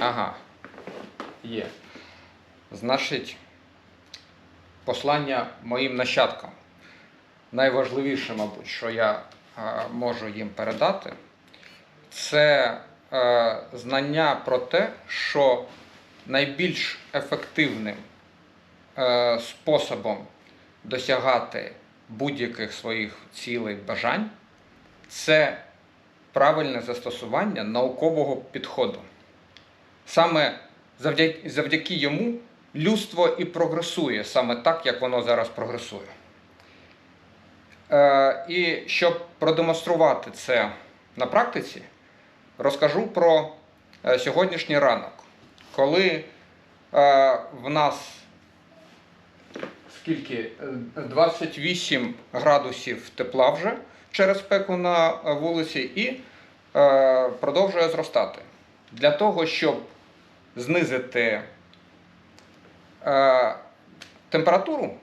Ага. Є. Значить, послання моїм нащадкам. Найважливіше, мабуть, що я е, можу їм передати, це е, знання про те, що найбільш ефективним е, способом досягати будь-яких своїх цілей, бажань це правильне застосування наукового підходу. Саме завдяки, завдяки йому людство і прогресує саме так, як воно зараз прогресує. Е, і щоб продемонструвати це на практиці, розкажу про е, сьогоднішній ранок, коли е, в нас скільки? Е, 28 градусів тепла вже через спеку на е, вулиці і е, продовжує зростати. Для того, щоб знизити е, температуру,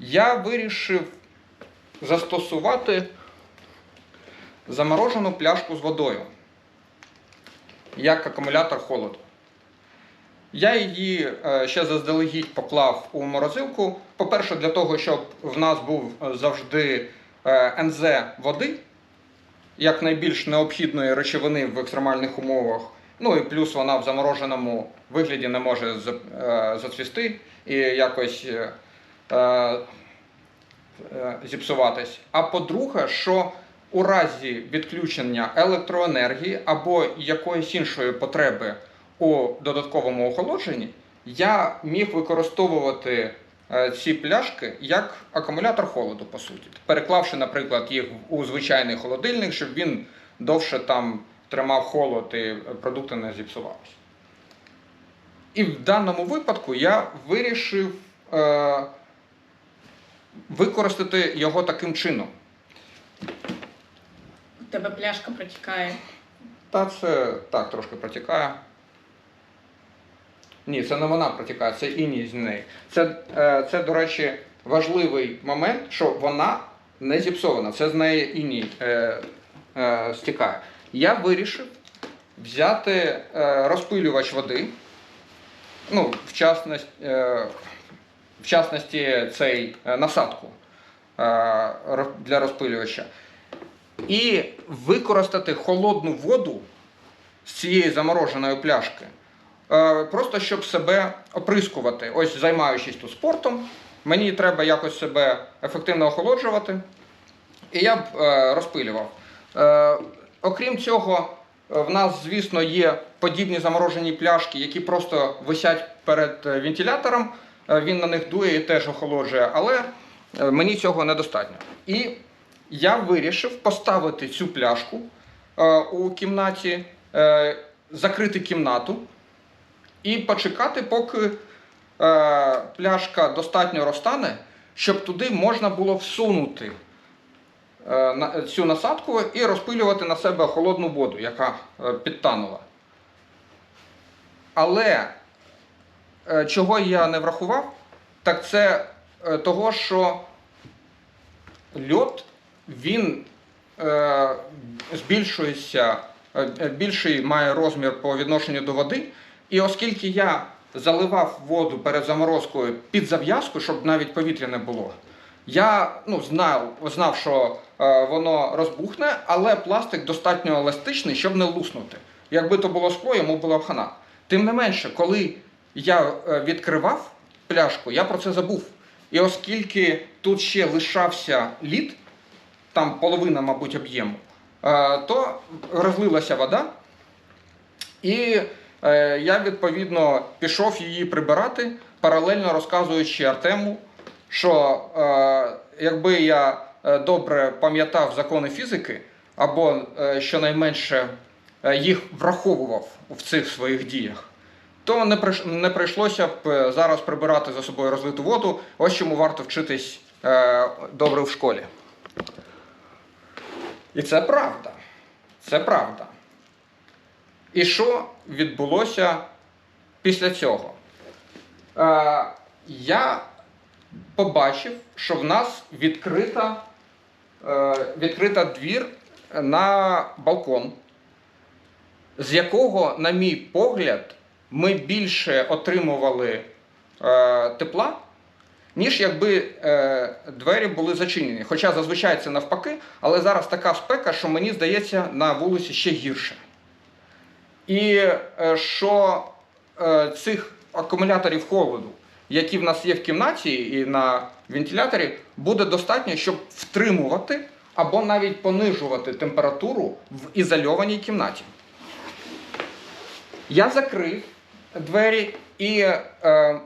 я вирішив застосувати заморожену пляшку з водою як акумулятор холоду. Я її е, ще заздалегідь поклав у морозилку. По-перше, для того, щоб в нас був е, завжди е, НЗ води, як найбільш необхідної речовини в екстремальних умовах. Ну і плюс вона в замороженому вигляді не може е, зацвісти і якось е, е, зіпсуватись. А по-друге, що у разі відключення електроенергії або якоїсь іншої потреби у додатковому охолодженні, я міг використовувати ці пляшки як акумулятор холоду, по суті, переклавши, наприклад, їх у звичайний холодильник, щоб він довше там тримав холод і продукти не зіпсувалися. І в даному випадку я вирішив е, використати його таким чином. У тебе пляшка протікає. Та це так трошки протікає. Ні, це не вона протікає, це іній з неї. Це, е, це, до речі, важливий момент, що вона не зіпсована. Це з неї іній е, е, стікає. Я вирішив взяти е, розпилювач води. Ну, в частності, е, в частності цей е, насадку для розпилювача і використати холодну воду з цієї замороженої пляшки, просто щоб себе оприскувати. Ось займаючись тут спортом, мені треба якось себе ефективно охолоджувати, і я б розпилював. Окрім цього, е, в нас, звісно, є подібні заморожені пляшки, які просто висять перед е, вентилятором. Е, Він на них дує і теж охолоджує, але мені цього недостатньо. І я вирішив поставити цю пляшку у кімнаті, закрити кімнату і почекати, поки пляшка достатньо розтане, щоб туди можна було всунути цю насадку і розпилювати на себе холодну воду, яка е, підтанула. Але е, чого я не врахував, так це е, того, що льод він е, збільшується, е, е, більший має розмір по відношенню до води. І оскільки я заливав воду перед заморозкою під зав'язку, щоб навіть повітря не було, я ну, знав, знав, що е, воно розбухне, але пластик достатньо еластичний, щоб не луснути. Якби то було скло, йому була б хана. Тим не менше, коли я е, відкривав пляшку, я про це забув. І оскільки тут ще лишався лід, там половина, мабуть, об'єму, е, то розлилася вода, і е, я відповідно пішов її прибирати, паралельно розказуючи Артему, що е, якби я е, добре пам'ятав закони фізики, або е, щонайменше е, їх враховував в цих своїх діях, то не, прийшлося б е, зараз прибирати за собою розлиту воду. Ось чому варто вчитись е, добре в школі. І це правда. Це правда. І що відбулося після цього? Е, я побачив, що в нас відкрита, е, відкрита двір на балкон. з якого, на мій погляд, ми більше отримували е, тепла, ніж якби е, двері були зачинені. Хоча зазвичай це навпаки, але зараз така спека, що мені здається, на вулиці ще гірше. І е, що е, цих акумуляторів холоду, які в нас є в кімнаті і на вентиляторі, буде достатньо, щоб втримувати або навіть понижувати температуру в ізольованій кімнаті. Я закрив двері і е,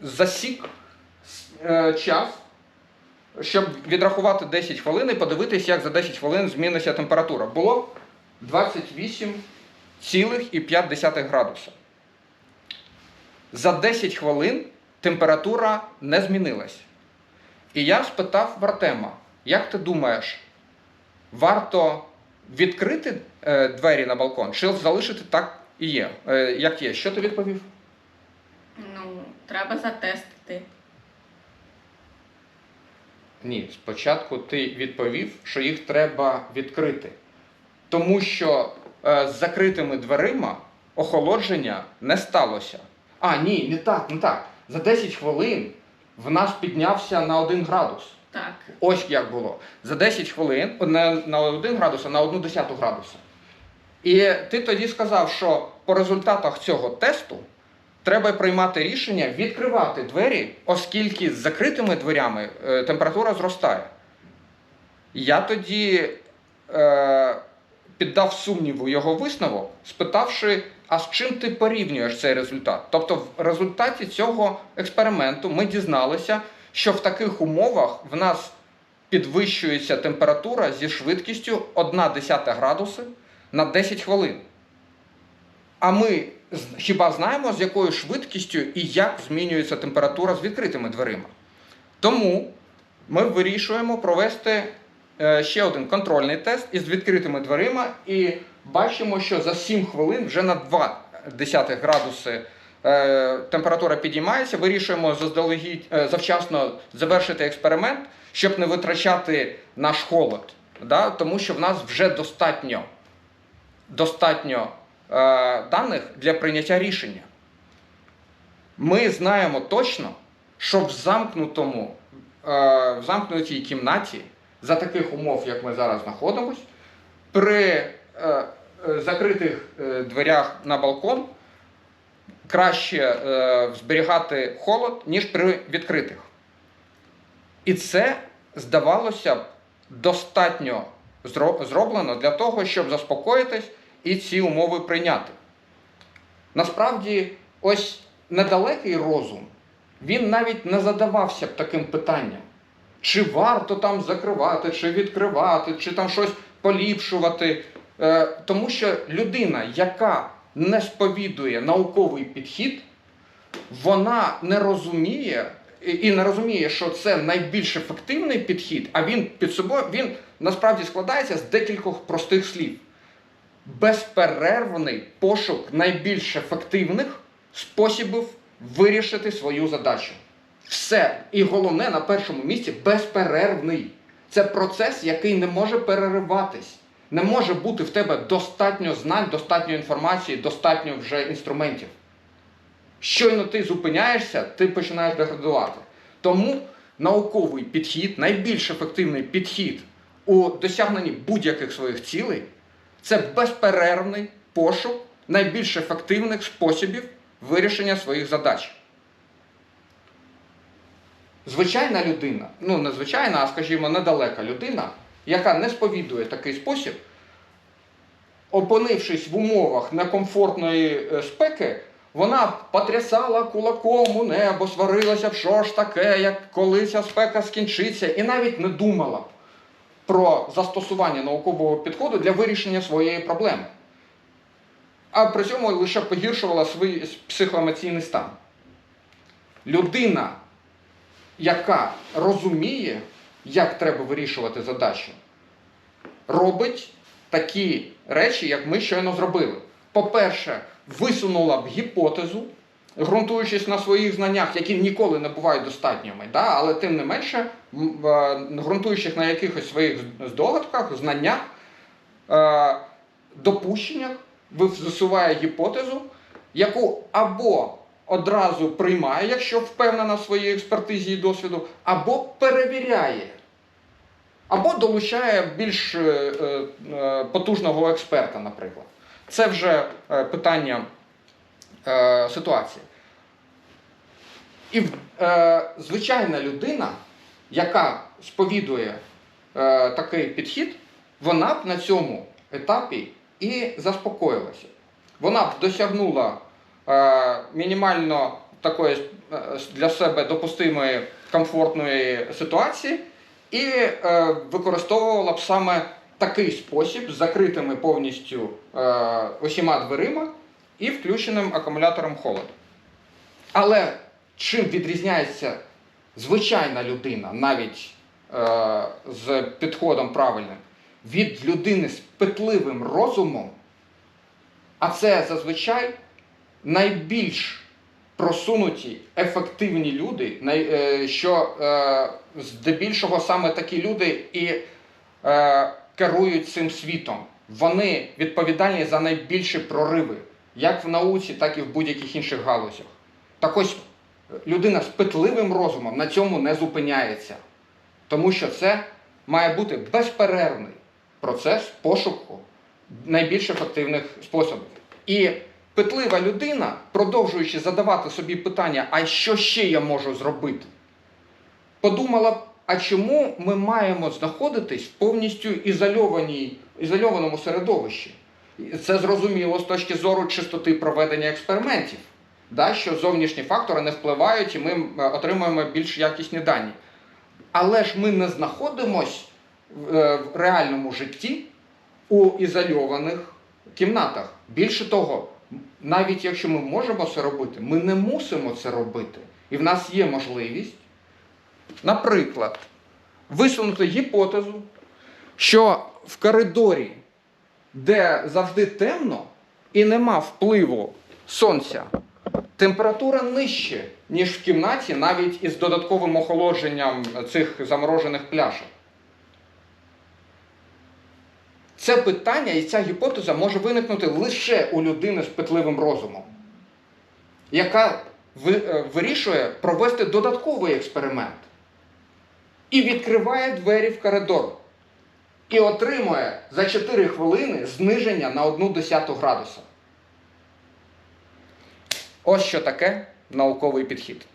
засік е, час, щоб відрахувати 10 хвилин і подивитись, як за 10 хвилин зміниться температура. Було 28,5 градуса. За 10 хвилин температура не змінилась. І я спитав в Артема, як ти думаєш, варто відкрити е, двері на балкон чи залишити так і є, е, як є? Що ти відповів? Ну, треба затестити. Ні, спочатку ти відповів, що їх треба відкрити. Тому що е, з закритими дверима охолодження не сталося. А, ні, не так, не так. За 10 хвилин в нас піднявся на 1 градус. Так. Ось як було. За 10 хвилин не на 1 градус, а на 1 десяту градуса. І ти тоді сказав, що по результатах цього тесту треба приймати рішення відкривати двері, оскільки з закритими дверями е, температура зростає. Я тоді е, піддав сумніву його висновок, спитавши, а з чим ти порівнюєш цей результат? Тобто, в результаті цього експерименту ми дізналися, що в таких умовах в нас підвищується температура зі швидкістю 1,1 градуси на 10 хвилин. А ми хіба знаємо, з якою швидкістю і як змінюється температура з відкритими дверима? Тому ми вирішуємо провести ще один контрольний тест із відкритими дверима і бачимо, що за 7 хвилин вже на 2 десятих градуси е, температура підіймається. Вирішуємо заздалегідь е, завчасно завершити експеримент, щоб не витрачати наш холод. Да? Тому що в нас вже достатньо, достатньо е, даних для прийняття рішення. Ми знаємо точно, що в замкнутому, е, в замкнутій кімнаті, за таких умов, як ми зараз знаходимося, при е, е, закритих е, дверях на балкон краще зберігати холод, ніж при відкритих. І це, здавалося б, достатньо зроблено для того, щоб заспокоїтись і ці умови прийняти. Насправді, ось недалекий розум, він навіть не задавався б таким питанням, чи варто там закривати, чи відкривати, чи там щось поліпшувати. Е, Тому що людина, яка не сповідує науковий підхід, вона не розуміє і не розуміє, що це найбільш ефективний підхід, а він під собою він насправді складається з декількох простих слів. Безперервний пошук найбільш ефективних способів вирішити свою задачу. Все. І головне на першому місці безперервний. Це процес, який не може перериватись. Не може бути в тебе достатньо знань, достатньо інформації, достатньо вже інструментів. Щойно ти зупиняєшся, ти починаєш деградувати. Тому науковий підхід, найбільш ефективний підхід у досягненні будь-яких своїх цілей це безперервний пошук найбільш ефективних способів вирішення своїх задач. Звичайна людина, ну не звичайна, а скажімо, недалека людина, яка не сповідує такий спосіб, опинившись в умовах некомфортної е, спеки, вона потрясала кулаком у небо, сварилася, що ж таке, як коли ця спека скінчиться, і навіть не думала про застосування наукового підходу для вирішення своєї проблеми. А при цьому лише погіршувала свій психоемоційний стан. Людина, яка розуміє, як треба вирішувати задачу, робить такі речі, як ми щойно зробили. По-перше, висунула б гіпотезу, ґрунтуючись на своїх знаннях, які ніколи не бувають достатніми, да? але тим не менше, е, ґрунтуючись на якихось своїх здогадках, знаннях, е, допущеннях, висуває гіпотезу, яку або одразу приймає, якщо впевнена в своїй експертизі і досвіду, або перевіряє, або долучає більш е, е, е, потужного експерта, наприклад. Це вже питання ситуації. І звичайна людина, яка сповідує такий підхід, вона б на цьому етапі і заспокоїлася. Вона б досягнула мінімально такої е, для себе допустимої комфортної ситуації і е, використовувала б саме такий спосіб з закритими повністю е, усіма дверима і включеним акумулятором холоду. Але чим відрізняється звичайна людина, навіть е, з підходом правильним, від людини з питливим розумом, а це зазвичай найбільш просунуті, ефективні люди, е, що е, здебільшого саме такі люди і е, керують цим світом. Вони відповідальні за найбільші прориви, як в науці, так і в будь-яких інших галузях. Так ось людина з питливим розумом на цьому не зупиняється, тому що це має бути безперервний процес пошуку найбільш ефективних способів. І питлива людина, продовжуючи задавати собі питання, а що ще я можу зробити, подумала а чому ми маємо знаходитись в повністю ізольованому середовищі? Це зрозуміло з точки зору чистоти проведення експериментів, да, що зовнішні фактори не впливають і ми е, отримуємо більш якісні дані. Але ж ми не знаходимось е, в реальному житті у ізольованих кімнатах. Більше того, навіть якщо ми можемо це робити, ми не мусимо це робити. І в нас є можливість, наприклад, висунути гіпотезу, що в коридорі, де завжди темно і нема впливу сонця, температура нижче, ніж в кімнаті, навіть із додатковим охолодженням цих заморожених пляшок. Це питання і ця гіпотеза може виникнути лише у людини з питливим розумом, яка е, вирішує провести додатковий експеримент і відкриває двері в коридор. І отримує за 4 хвилини зниження на 1 десяту градуса. Ось що таке науковий підхід.